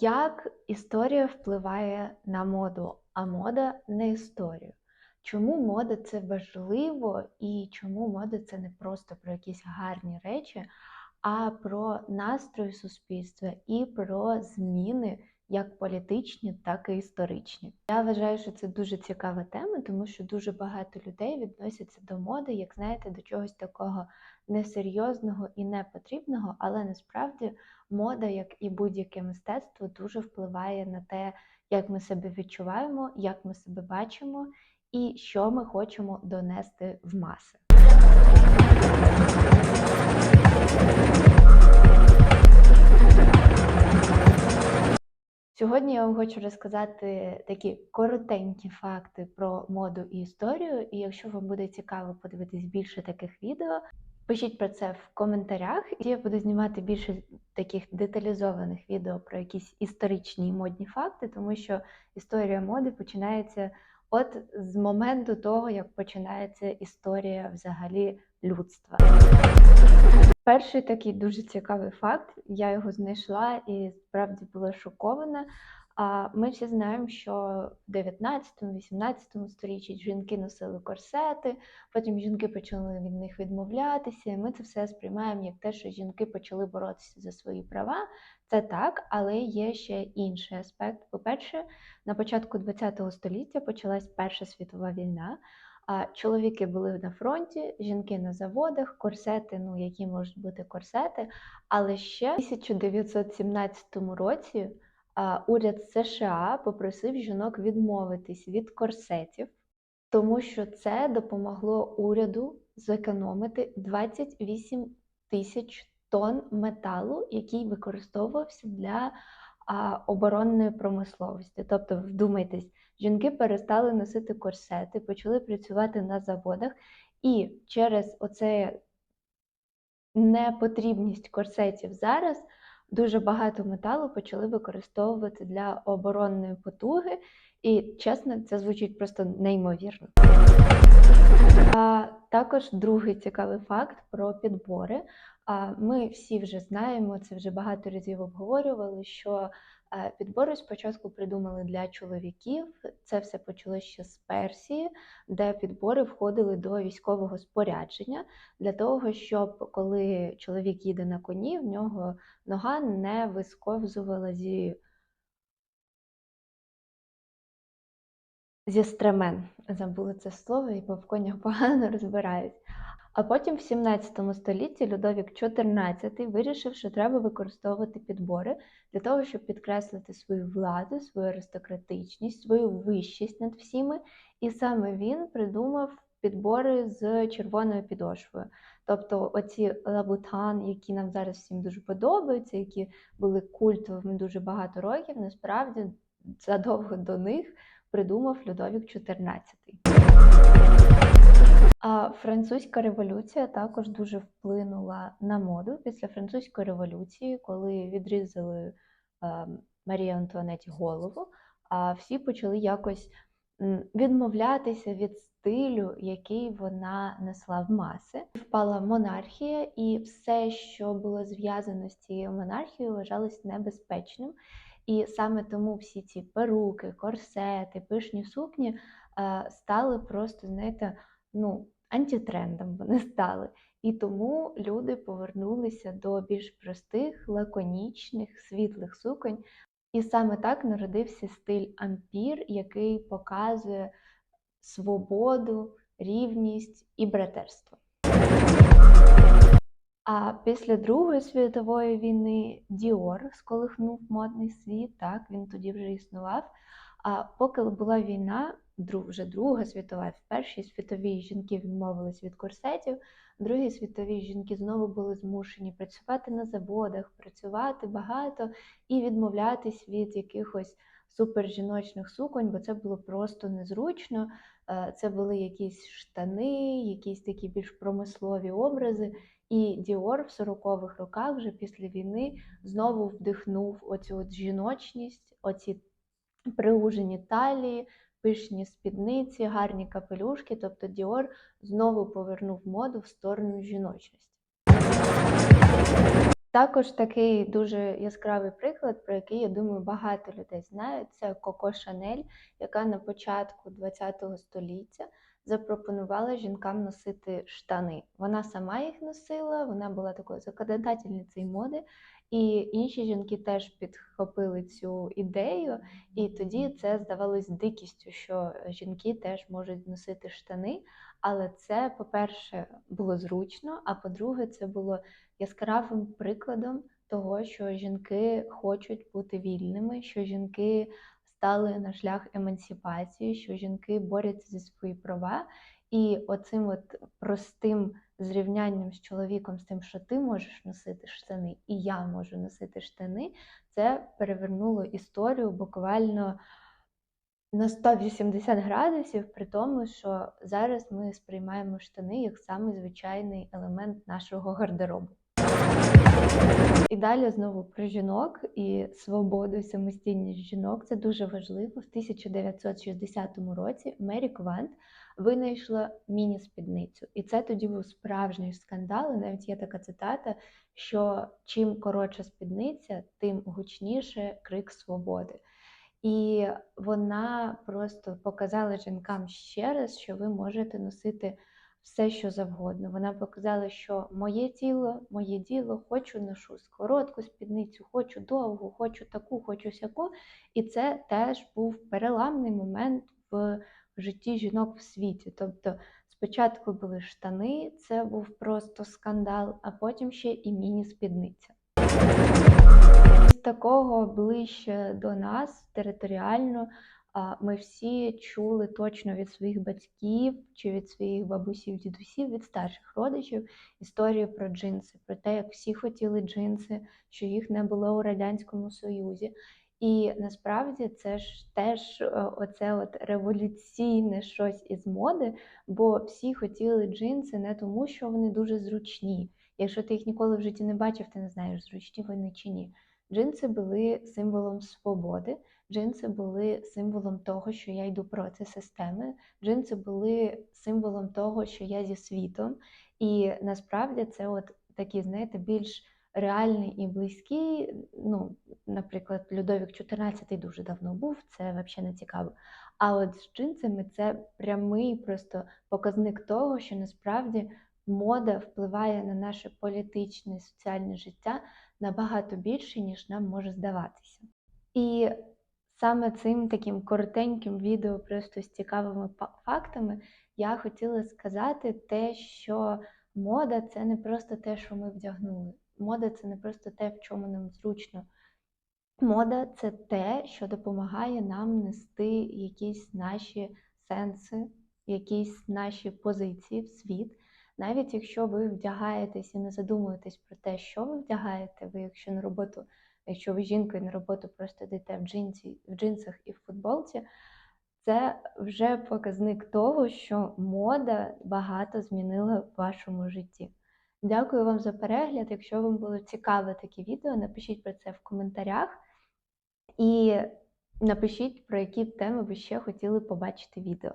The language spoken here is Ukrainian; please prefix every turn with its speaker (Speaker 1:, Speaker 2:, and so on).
Speaker 1: Як історія впливає на моду, а мода на історію? Чому мода це важливо і чому мода це не просто про якісь гарні речі, а про настрої суспільства і про зміни як політичні, так і історичні? Я вважаю, що це дуже цікава тема, тому що дуже багато людей відносяться до моди, як знаєте, до чогось такого несерйозного і непотрібного, але насправді мода, як і будь-яке мистецтво, дуже впливає на те, як ми себе відчуваємо, як ми себе бачимо і що ми хочемо донести в маси. Сьогодні я вам хочу розказати такі коротенькі факти про моду і історію. І якщо вам буде цікаво подивитись більше таких відео, пишіть про це в коментарях. І я буду знімати більше таких деталізованих відео про якісь історичні модні факти, тому що історія моди починається от з моменту того, як починається історія взагалі людства. Перший такий дуже цікавий факт, я його знайшла і справді була шокована. А ми всі знаємо, що в 19-18 сторіччі жінки носили корсети, потім жінки почали від них відмовлятися. і Ми це все сприймаємо як те, що жінки почали боротися за свої права. Це так, але є ще інший аспект. По-перше, на початку ХХ століття почалась Перша світова війна. Чоловіки були на фронті, жінки на заводах, корсети, ну які можуть бути корсети. Але ще в 1917 році уряд США попросив жінок відмовитись від корсетів, тому що це допомогло уряду зекономити 28 тисяч тонн металу, який використовувався для оборонної промисловості. Тобто, вдумайтесь, жінки перестали носити корсети, почали працювати на заводах, і через оце непотрібність корсетів зараз дуже багато металу почали використовувати для оборонної потуги, і чесно, це звучить просто неймовірно. А також другий цікавий факт про підбори. А ми всі вже знаємо, це вже багато разів обговорювали, що підбори спочатку придумали для чоловіків. Це все почалося ще з Персії, де підбори входили до військового спорядження для того, щоб коли чоловік їде на коні, в нього нога не висковзувала зі. Зі стремен забула це слово, і по конях погано розбираюсь. А потім в 17 столітті Людовік XIV вирішив, що треба використовувати підбори для того, щоб підкреслити свою владу, свою аристократичність, свою вищість над всіми. І саме він придумав підбори з червоною підошвою. Тобто оці лабутан, які нам зараз всім дуже подобаються, які були культовими дуже багато років, насправді задовго до них придумав Людовік XIV. А французька революція також дуже вплинула на моду після французької революції, коли відрізали е, Марії Антуанеті голову, а всі почали якось відмовлятися від стилю, який вона несла в маси. Впала монархія, і все, що було зв'язано з цією монархією, вважалось небезпечним. І саме тому всі ці перуки, корсети, пишні сукні е, стали просто, знаєте, ну, антитрендом вони стали. І тому люди повернулися до більш простих, лаконічних, світлих суконь. І саме так народився стиль ампір, який показує свободу, рівність і братерство. А після Другої світової війни Діор сколихнув модний світ, так, він тоді вже існував. А поки була війна, вже Друга світова, в Першій світовій жінки відмовились від корсетів, в Другій світовій жінки знову були змушені працювати на заводах, працювати багато і відмовлятись від якихось супержіночних суконь, бо це було просто незручно. Е, це були якісь штани, якісь такі більш промислові образи. І Діор в 40-х роках, вже після війни, знову вдихнув оцю от жіночність, оці приужені талії, пишні спідниці, гарні капелюшки. Тобто Діор знову повернув моду в сторону жіночності. Також такий дуже яскравий приклад, про який, я думаю, багато людей знають, це Коко Шанель, яка на початку ХХ століття запропонувала жінкам носити штани. Вона сама їх носила, вона була такою законодательницею моди, і інші жінки теж підхопили цю ідею, і тоді це здавалось дикістю, що жінки теж можуть носити штани. Але це, по-перше, було зручно, а по-друге, це було яскравим прикладом того, що жінки хочуть бути вільними, що жінки стали на шлях емансипації, що жінки борються за свої права. І оцим от простим зрівнянням з чоловіком, з тим, що ти можеш носити штани, і я можу носити штани, це перевернуло історію буквально на 180 градусів, при тому, що зараз ми сприймаємо штани як самий звичайний елемент нашого гардеробу. І далі знову про жінок і свободу, і самостійність жінок. Це дуже важливо. В 1960 році Мері Квант винайшла міні-спідницю. І це тоді був справжній скандал. І навіть є така цитата, що чим коротша спідниця, тим гучніше крик свободи. І вона просто показала жінкам ще раз, що ви можете носити все, що завгодно. Вона показала, що моє тіло, моє діло, хочу ношу коротку спідницю, хочу довгу, хочу таку, хочу сяку. І це теж був переламний момент в житті жінок в світі. Тобто спочатку були штани, це був просто скандал, а потім ще і міні-спідниця. З такого ближче до нас територіально ми всі чули точно від своїх батьків чи від своїх бабусів, дідусів, від старших родичів історію про джинси, про те, як всі хотіли джинси, що їх не було у Радянському Союзі. І насправді це ж теж е, оце от революційне щось із моди, бо всі хотіли джинси не тому, що вони дуже зручні. Якщо ти їх ніколи в житті не бачив, ти не знаєш, зручні вони чи ні. Джинси були символом свободи, джинси були символом того, що я йду проти системи. Джинси були символом того, що я зі світом. І насправді це от такі, знаєте, більш реальний і близький. Ну, наприклад, Людовік XIV дуже давно був, це взагалі не цікаво. А от з джинсами це прямий просто показник того, що насправді мода впливає на наше політичне соціальне життя набагато більше, ніж нам може здаватися. І саме цим таким коротеньким відео, просто з цікавими фактами, я хотіла сказати те, що мода це не просто те, що ми вдягнули. Мода це не просто те, в чому нам зручно. Мода це те, що допомагає нам нести якісь наші сенси, якісь наші позиції в світ. Навіть якщо ви вдягаєтесь і не задумуєтесь про те, що ви вдягаєте, ви якщо на роботу, якщо ви жінкою на роботу просто йдете в джинсі, в джинсах і в футболці, це вже показник того, що мода багато змінила в вашому житті. Дякую вам за перегляд. Якщо вам було цікаве таке відео, напишіть про це в коментарях і напишіть, про які теми ви ще хотіли побачити відео.